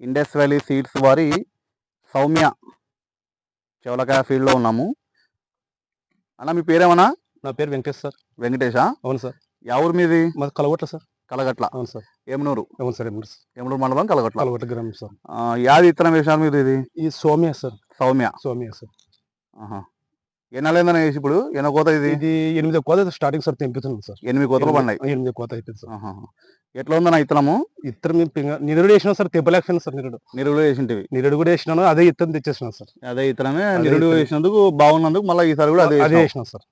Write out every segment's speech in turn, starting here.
Indus valley seeds వారి సౌమ్య చెవలకాయ ఫీల్డ్లో ఉన్నాము. అన్న మీ పేరేమన్నా? నా పేరు వెంకటేష్ సార్. వెంకటేషా? అవును సార్. యా ఊరు మీది? మాది కలగొట్ల సార్. కలగట్ల. అవును సార్. ఏమనూరు? అవును సార్ ఏమన్నా సార్. ఏమనూరు మండలం కలగట్ల. కలగొట్ల గ్రామం సార్. యాది ఇత్తనం వేసినారు మీరు ఇది? ఈ సోమ్య సార్. సౌమ్య. సోమ్య సార్. ఆహా. ఎన్నాళ్ళైందని వేసి ఇప్పుడు ఎన్నో కోత ఇది ఇది ఎనిమిదో కోత స్టార్టింగ్ సార్ తెంపుతున్నాం సార్ ఎనిమిది కోతలు పడినాయి ఎనిమిదో కోత అయిపోయింది సార్. ఎట్లా ఉందన్న ఇత్తనము పింగ- నిరుడు వేసినాం సార్ తెప్పలేకపోయినా సార్ నిరుడు నిరుడు వేసింటివి నిరుడు కూడా వేసినాను అదే ఇత్తనం తెచ్చేసినాం సార్ అదే ఇత్తనమే నిరుడు ఇత్తనం. వేసినందుకు బాగున్నందుకు మళ్ళీ ఈసారి కూడా అదే అదే. వేసినాం సార్.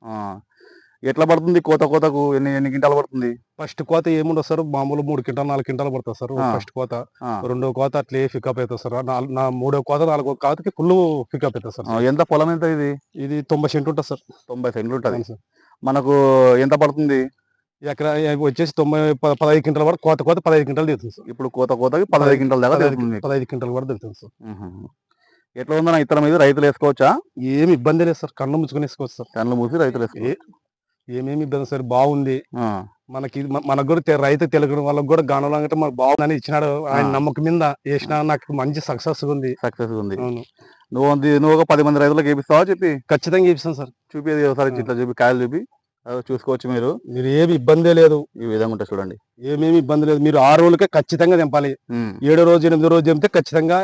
ఎట్లా పడుతుంది? కోత కోతకు ఎన్ని ఎన్ని గింటలు పడుతుంది? ఫస్ట్ కోత ఏముండదు సార్ మామూలు మూడు క్వింటాలు నాలుగు క్వింటాలు పడుతుంది సార్. ఫస్ట్ కోత. రెండో కోత అట్లే పికప్ అవుతుంది సార్. నా మూడో కోత నాలుగో కోతకి ఫుల్ పికప్ అవుతుంది సార్. ఎంత పొలం ఎంత ఇది? ఇది తొంభై సెంట్ ఉంటుంది సార్. తొంభై సెంట్లు ఉంటుంది. సార్. మనకు ఎంత పడుతుంది? ఎకరా వచ్చేసి తొంభై పదహైదు క్వింటాల వరకు కోత కోత పదహైదు క్వింటాలు దిగుతుంది సార్. ఇప్పుడు కోత కోతకి పదహైదు గింటల దాకా పదహైదు క్వింటాల వరకు దిగుతుంది సార్. ఎట్లా ఉందన్న ఇత్తనం ఇది రైతులు వేసుకోవచ్చా? ఏమి ఇబ్బంది లేదు సార్. కన్ను ముచ్చుకొని వేసుకోవచ్చు సార్. కళ్ళు మూసి రైతులు వేసుకోవచ్చు. ఏమేమి ఇబ్బంది సార్? బాగుంది. మనకి మనకు కూడా రైతు తెలుగు వాళ్ళకి కూడా గానం అంటే మనకు బాగుందని ఇచ్చినాడు. ఆయన. నమ్మకం మీద వేసిన నాకు మంచి సక్సెస్ ఉంది. సక్సెస్ ఉంది. నువ్వు నువ్వు ఒక పది మంది రైతులకు వేపిస్తావా చెప్పి? ఖచ్చితంగా చేపిస్తాను సార్. చూపేది ఒకసారి ఇట్లా చూపి కాయలు చూపి. చూసుకోవచ్చు మీరు. మీరు ఏమి ఇబ్బందే లేదు. ఈ విధంగా ఉంటుంది చూడండి. ఏమేమి ఇబ్బంది లేదు. మీరు ఆరు రోజులకే ఖచ్చితంగా తెంపాలి. ఏడో రోజు ఎనిమిదో రోజు తెంపితే ఖచ్చితంగా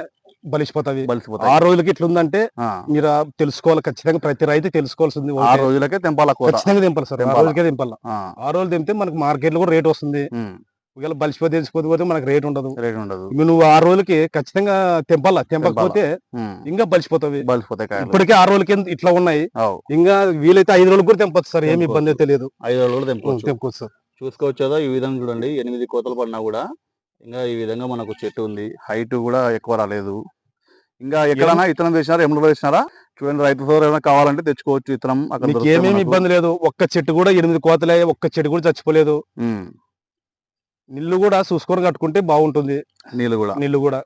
బలిసిపోతాయి. ఆరు రోజులకి ఇట్లుందంటే ఆ. మీరు ఆ తెలుసుకోవాలి ఖచ్చితంగా ప్రతి రైతు తెలుసుకోవాల్సింది. ఆరు రోజులకే తెంపాల ఖచ్చితంగా తెంపాలి సార్ ఆ? రోజుకే తెంపాలి. ఆ. ఆ రోజు తెంపితే మనకు మార్కెట్లో కూడా రేట్ వస్తుంది. ఒకవేళ బలిసిపోతే తెలిసిపోతే పోతే మనకు రేట్ ఉండదు. రేట్ ఉండదు. నువ్వు ఆరు రోజులకి ఖచ్చితంగా తెంపాలా? తెంపకపోతే. ఇంకా బలిసిపోతావి. బలిసిపోతాయి ఇప్పటికే ఆరు రోజులకి ఇట్లా ఉన్నాయి. ఇంకా వీలైతే ఐదు రోజులకు కూడా తెంపొచ్చు సార్ ఏమి తెంపొచ్చు. ఇబ్బంది తెలియదు ఐదు రోజులు కూడా సార్ చూసుకోవచ్చు కదా ఈ విధంగా చూడండి. ఎనిమిది కోతలు పడినా కూడా ఇంకా ఈ విధంగా మనకు చెట్టు ఉంది. హైట్ కూడా ఎక్కువ రాలేదు. ఇంకా ఎక్కడైనా ఇత్తనం వేసినారా ఎమ్మెల్యే వేసినారా? చూడండి రైతు సోదరు ఏమైనా కావాలంటే తెచ్చుకోవచ్చు ఇత్తనం అక్కడ ఏమేమి. ఇబ్బంది లేదు. ఒక్క చెట్టు కూడా ఎనిమిది కోతలే ఒక్క చెట్టు కూడా చచ్చిపోలేదు. నిల్లు కూడా చూసుకొని కట్టుకుంటే బాగుంటుంది. నీళ్ళు కూడా. నిల్లు కూడా.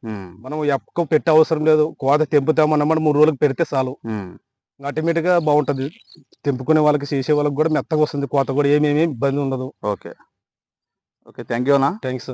మనం ఎక్క పెట్టే అవసరం లేదు. కోత తెంపుతామన్నమాట మూడు రోజులకు పెడితే చాలు. ఆటోమేటిక్గా బాగుంటది. తెంపుకునే వాళ్ళకి చేసే వాళ్ళకి కూడా మెత్తగా వస్తుంది. కోత కూడా ఏమేమి ఇబ్బంది ఉండదు. ఓకే. ఓకే థ్యాంక్ యూ అన్నా. థ్యాంక్స్.